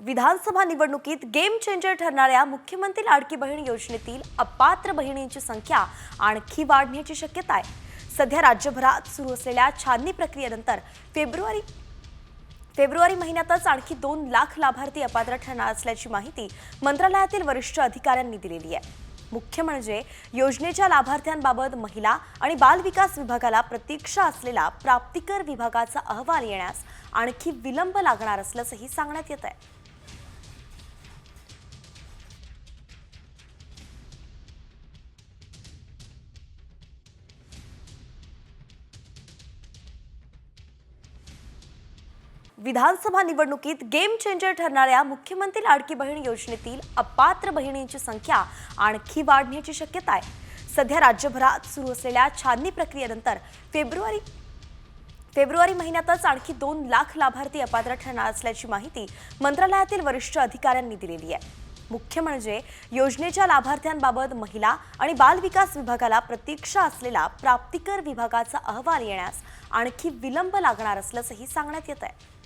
विधानसभा निवडणुकीत game changer ठरणाऱ्या मुख्यमंत्री लाडकी बहीण योजनेतील अपात्र बहिणींची संख्या आणखी वाढण्याची शक्यता आहे. सध्या राज्यभरात सुरू असलेल्या छाननी प्रक्रियेनंतर फेब्रुवारी फेब्रुवारी महिन्यातच आणखी दोन लाख लाभार्थी अपात्र ठरणार असल्याची माहिती मंत्रालयातील वरिष्ठ अधिकाऱ्यांनी दिलेली आहे. मुख्य म्हणजे योजनेच्या लाभार्थ्यांबाबत महिला आणि बाल विकास विभागाला प्रतीक्षा असलेला प्राप्तिकर विभागाचा अहवाल येण्यास आणखी विलंब लागणार असल्याचंही सांगण्यात येत आहे. विधानसभा निवडणुकीत गेम चेंजर ठरणाऱ्या मुख्यमंत्री लाडकी बहीण योजनेतील अपात्र बहिणींची संख्या आणखी वाढण्याची शक्यता आहे. सध्या राज्यभरात सुरू असलेल्या छाननी प्रक्रियेनंतर फेब्रुवारी फेब्रुवारी महिन्यातच आणखी दोन लाख लाभार्थी अपात्र ठरणार असल्याची माहिती मंत्रालयातील वरिष्ठ अधिकाऱ्यांनी दिलेली आहे. मुख्य म्हणजे योजनेच्या लाभार्थ्यांबाबत महिला आणि बाल विकास विभागाला प्रतीक्षा असलेला प्राप्तिकर विभागाचा अहवाल येण्यास आणखी विलंब लागणार असल्याचंही सांगण्यात येत आहे.